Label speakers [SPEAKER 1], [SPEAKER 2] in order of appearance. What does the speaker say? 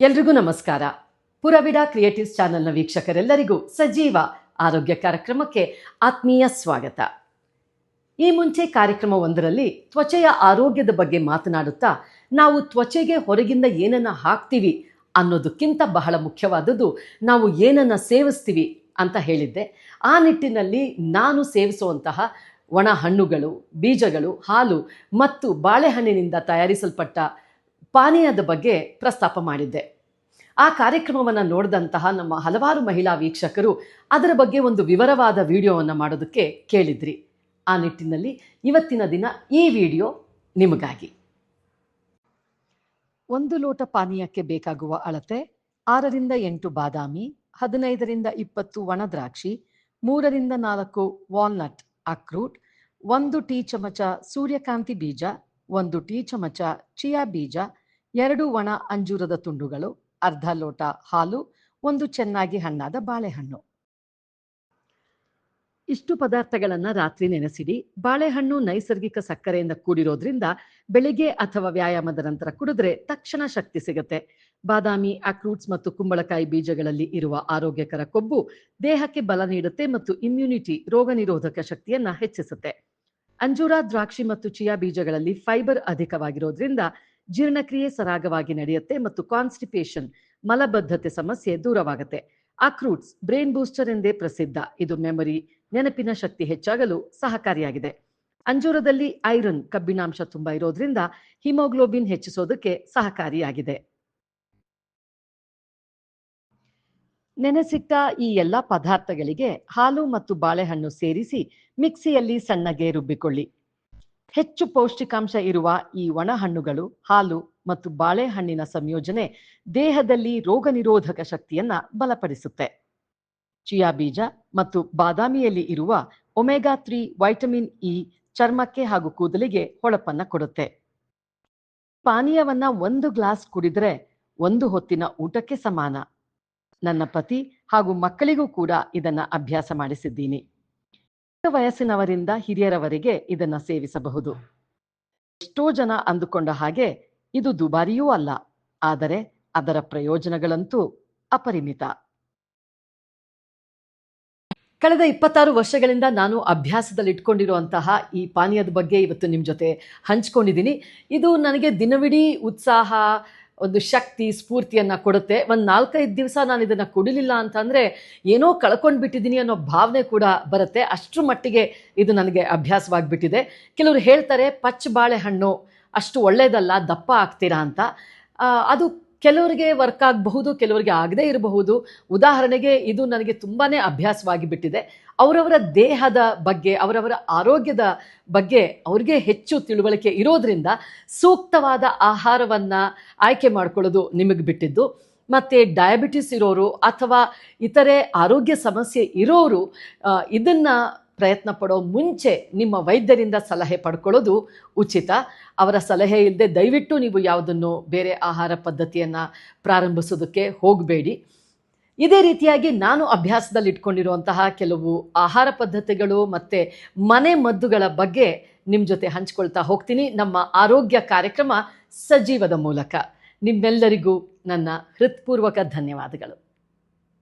[SPEAKER 1] ಎಲ್ರಿಗೂ ನಮಸ್ಕಾರ. ಪುರವಿಡ ಕ್ರಿಯೇಟಿವ್ಸ್ ಚಾನೆಲ್ನ ವೀಕ್ಷಕರೆಲ್ಲರಿಗೂ ಸಜೀವ ಆರೋಗ್ಯ ಕಾರ್ಯಕ್ರಮಕ್ಕೆ ಆತ್ಮೀಯ ಸ್ವಾಗತ. ಈ ಮುಂಚೆ ಕಾರ್ಯಕ್ರಮ ಒಂದರಲ್ಲಿ ತ್ವಚೆಯ ಆರೋಗ್ಯದ ಬಗ್ಗೆ ಮಾತನಾಡುತ್ತಾ ನಾವು ತ್ವಚೆಗೆ ಹೊರಗಿಂದ ಏನನ್ನ ಹಾಕ್ತೀವಿ ಅನ್ನೋದಕ್ಕಿಂತ ಬಹಳ ಮುಖ್ಯವಾದದ್ದು ನಾವು ಏನನ್ನ ಸೇವಿಸ್ತೀವಿ ಅಂತ ಹೇಳಿದ್ದೆ. ಆ ನಿಟ್ಟಿನಲ್ಲಿ ನಾನು ಸೇವಿಸುವಂತಹ ಒಣ ಹಣ್ಣುಗಳು ಬೀಜಗಳು, ಹಾಲು ಮತ್ತು ಬಾಳೆಹಣ್ಣಿನಿಂದ ತಯಾರಿಸಲ್ಪಟ್ಟ ಪಾನೀಯದ ಬಗ್ಗೆ ಪ್ರಸ್ತಾಪ ಮಾಡಿದ್ದೆ. ಆ ಕಾರ್ಯಕ್ರಮವನ್ನು ನೋಡಿದಂತಹ ನಮ್ಮ ಹಲವಾರು ಮಹಿಳಾ ವೀಕ್ಷಕರು ಅದರ ಬಗ್ಗೆ ಒಂದು ವಿವರವಾದ ವಿಡಿಯೋವನ್ನು ಮಾಡೋದಕ್ಕೆ ಕೇಳಿದ್ರಿ. ಆ ನಿಟ್ಟಿನಲ್ಲಿ ಇವತ್ತಿನ ದಿನ ಈ ವಿಡಿಯೋ ನಿಮಗಾಗಿ. ಒಂದು ಲೋಟ ಪಾನೀಯಕ್ಕೆ ಬೇಕಾಗುವ ಅಳತೆ, ಆರರಿಂದ ಎಂಟು ಬಾದಾಮಿ, ಹದಿನೈದರಿಂದ ಇಪ್ಪತ್ತು ಒಣದ್ರಾಕ್ಷಿ ಮೂರರಿಂದ ನಾಲ್ಕು ವಾಲ್ನಟ್ ಅಕ್ರೂಟ್ ಒಂದು ಟೀ ಚಮಚ ಸೂರ್ಯಕಾಂತಿ ಬೀಜ, ಒಂದು ಟೀ ಚಮಚ ಚಿಯಾ ಬೀಜ, ಎರಡು ಒಣ ಅಂಜೂರದ ತುಂಡುಗಳು, ಅರ್ಧ ಲೋಟ ಹಾಲು, ಒಂದು ಚೆನ್ನಾಗಿ ಹಣ್ಣಾದ ಬಾಳೆಹಣ್ಣು. ಇಷ್ಟು ಪದಾರ್ಥಗಳನ್ನು ರಾತ್ರಿ ನೆನೆಸಿಡಿ. ಬಾಳೆಹಣ್ಣು ನೈಸರ್ಗಿಕ ಸಕ್ಕರೆಯಿಂದ ಕೂಡಿರೋದ್ರಿಂದ ಬೆಳಿಗ್ಗೆ ಅಥವಾ ವ್ಯಾಯಾಮದ ನಂತರ ಕುಡಿದ್ರೆ ತಕ್ಷಣ ಶಕ್ತಿ ಸಿಗುತ್ತೆ. ಬಾದಾಮಿ, ಅಕ್ರೂಟ್ಸ್ ಮತ್ತು ಕುಂಬಳಕಾಯಿ ಬೀಜಗಳಲ್ಲಿ ಇರುವ ಆರೋಗ್ಯಕರ ಕೊಬ್ಬು ದೇಹಕ್ಕೆ ಬಲ ನೀಡುತ್ತೆ ಮತ್ತು ಇಮ್ಯುನಿಟಿ ರೋಗ ನಿರೋಧಕ ಶಕ್ತಿಯನ್ನ ಹೆಚ್ಚಿಸುತ್ತೆ. ಅಂಜೂರ, ದ್ರಾಕ್ಷಿ ಮತ್ತು ಚಿಯಾ ಬೀಜಗಳಲ್ಲಿ ಫೈಬರ್ ಅಧಿಕವಾಗಿರೋದ್ರಿಂದ ಜೀರ್ಣಕ್ರಿಯೆ ಸರಾಗವಾಗಿ ನಡೆಯುತ್ತೆ ಮತ್ತು ಕಾನ್ಸ್ಟಿಪೇಷನ್ ಮಲಬದ್ಧತೆ ಸಮಸ್ಯೆ ದೂರವಾಗುತ್ತೆ. ಅಕ್ರೂಟ್ಸ್, ಬ್ರೈನ್ ಬೂಸ್ಟರ್ ಎಂದೇ ಪ್ರಸಿದ್ಧ. ಇದು ಮೆಮೊರಿ, ನೆನಪಿನ ಶಕ್ತಿ ಹೆಚ್ಚಾಗಲು ಸಹಕಾರಿಯಾಗಿದೆ. ಅಂಜೂರದಲ್ಲಿ ಐರನ್ ಕಬ್ಬಿಣಾಂಶ ತುಂಬಾ ಇರೋದ್ರಿಂದ ಹಿಮೋಗ್ಲೋಬಿನ್ ಹೆಚ್ಚಿಸೋದಕ್ಕೆ ಸಹಕಾರಿಯಾಗಿದೆ. ನೆನೆಸಿಟ್ಟ ಈ ಎಲ್ಲ ಪದಾರ್ಥಗಳಿಗೆ ಹಾಲು ಮತ್ತು ಬಾಳೆಹಣ್ಣು ಸೇರಿಸಿ ಮಿಕ್ಸಿಯಲ್ಲಿ ಸಣ್ಣಗೆ ರುಬ್ಬಿಕೊಳ್ಳಿ. ಹೆಚ್ಚು ಪೌಷ್ಟಿಕಾಂಶ ಇರುವ ಈ ಒಣಹಣ್ಣುಗಳು ಹಾಲು ಮತ್ತು ಬಾಳೆಹಣ್ಣಿನ ಸಂಯೋಜನೆ ದೇಹದಲ್ಲಿ ರೋಗ ನಿರೋಧಕ ಶಕ್ತಿಯನ್ನ ಬಲಪಡಿಸುತ್ತೆ. ಚಿಯಾ ಬೀಜ ಮತ್ತು ಬಾದಾಮಿಯಲ್ಲಿ ಇರುವ ಒಮೆಗಾ ತ್ರೀ ವೈಟಮಿನ್ ಇ ಚರ್ಮಕ್ಕೆ ಹಾಗೂ ಕೂದಲಿಗೆ ಹೊಳಪನ್ನ ಕೊಡುತ್ತೆ. ಪಾನೀಯವನ್ನ ಒಂದು ಗ್ಲಾಸ್ ಕುಡಿದ್ರೆ ಒಂದು ಹೊತ್ತಿನ ಊಟಕ್ಕೆ ಸಮಾನ. ನನ್ನ ಪತಿ ಹಾಗೂ ಮಕ್ಕಳಿಗೂ ಕೂಡ ಇದನ್ನ ಅಭ್ಯಾಸ ಮಾಡಿಸಿದ್ದೀನಿ. ವಯಸ್ಸಿನವರಿಂದ ಹಿರಿಯರವರೆಗೆ ಇದನ್ನ ಸೇವಿಸಬಹುದು. ಎಷ್ಟೋ ಜನ ಅಂದುಕೊಂಡ ಹಾಗೆ ಇದು ದುಬಾರಿಯೂ ಅಲ್ಲ, ಆದರೆ ಅದರ ಪ್ರಯೋಜನಗಳಂತೂ ಅಪರಿಮಿತ. ಕಳೆದ ಇಪ್ಪತ್ತಾರು ವರ್ಷಗಳಿಂದ ನಾನು ಅಭ್ಯಾಸದಲ್ಲಿ ಇಟ್ಕೊಂಡಿರುವಂತಹ ಈ ಪಾನೀಯದ ಬಗ್ಗೆ ಇವತ್ತು ನಿಮ್ಮ ಜೊತೆ ಹಂಚ್ಕೊಂಡಿದ್ದೀನಿ. ಇದು ನನಗೆ ದಿನವಿಡೀ ಉತ್ಸಾಹ ಒಂದು ಶಕ್ತಿ, ಸ್ಫೂರ್ತಿಯನ್ನು ಕೊಡುತ್ತೆ. ಒಂದು ನಾಲ್ಕೈದು ದಿವಸ ನಾನು ಇದನ್ನು ಕುಡಿಲಿಲ್ಲ ಅಂತಂದರೆ ಏನೋ ಕಳ್ಕೊಂಡು ಬಿಟ್ಟಿದ್ದೀನಿ ಅನ್ನೋ ಭಾವನೆ ಕೂಡ ಬರುತ್ತೆ. ಅಷ್ಟರ ಮಟ್ಟಿಗೆ ಇದು ನನಗೆ ಅಭ್ಯಾಸವಾಗಿಬಿಟ್ಟಿದೆ. ಕೆಲವರು ಹೇಳ್ತಾರೆ ಪಚ್ಚ ಬಾಳೆಹಣ್ಣು ಅಷ್ಟು ಒಳ್ಳೆಯದಲ್ಲ ದಪ್ಪ ಆಗ್ತೀರಾ ಅಂತ. ಅದು ಕೆಲವರಿಗೆ ವರ್ಕ್ ಆಗಬಹುದು, ಕೆಲವರಿಗೆ ಆಗದೇ ಇರಬಹುದು. ಉದಾಹರಣೆಗೆ ಇದು ನನಗೆ ತುಂಬಾ ಅಭ್ಯಾಸವಾಗಿ ಬಿಟ್ಟಿದೆ. ಅವರವರ ದೇಹದ ಬಗ್ಗೆ, ಅವರವರ ಆರೋಗ್ಯದ ಬಗ್ಗೆ ಅವ್ರಿಗೆ ಹೆಚ್ಚು ತಿಳುವಳಿಕೆ ಇರೋದ್ರಿಂದ ಸೂಕ್ತವಾದ ಆಹಾರವನ್ನು ಆಯ್ಕೆ ಮಾಡ್ಕೊಳ್ಳೋದು ನಿಮಗೆ ಬಿಟ್ಟಿದ್ದು. ಮತ್ತು ಡಯಾಬಿಟಿಸ್ ಇರೋರು ಅಥವಾ ಇತರೆ ಆರೋಗ್ಯ ಸಮಸ್ಯೆ ಇರೋರು ಇದನ್ನು ಪ್ರಯತ್ನ ಪಡೋ ಮುಂಚೆ ನಿಮ್ಮ ವೈದ್ಯರಿಂದ ಸಲಹೆ ಪಡ್ಕೊಳ್ಳೋದು ಉಚಿತ. ಅವರ ಸಲಹೆ ಇಲ್ಲದೆ ದಯವಿಟ್ಟು ನೀವು ಯಾವುದನ್ನು ಬೇರೆ ಆಹಾರ ಪದ್ಧತಿಯನ್ನು ಪ್ರಾರಂಭಿಸೋದಕ್ಕೆ ಹೋಗಬೇಡಿ. ಇದೇ ರೀತಿಯಾಗಿ ನಾನು ಅಭ್ಯಾಸದಲ್ಲಿ ಇಟ್ಕೊಂಡಿರುವಂತಹ ಕೆಲವು ಆಹಾರ ಪದ್ಧತಿಗಳು ಮತ್ತು ಮನೆ ಮದ್ದುಗಳ ಬಗ್ಗೆ ನಿಮ್ಮ ಜೊತೆ ಹಂಚ್ಕೊಳ್ತಾ ಹೋಗ್ತೀನಿ. ನಮ್ಮ ಆರೋಗ್ಯ ಕಾರ್ಯಕ್ರಮ ಸಜೀವದ ಮೂಲಕ. ನಿಮ್ಮೆಲ್ಲರಿಗೂ ನನ್ನ ಹೃತ್ಪೂರ್ವಕ ಧನ್ಯವಾದಗಳು.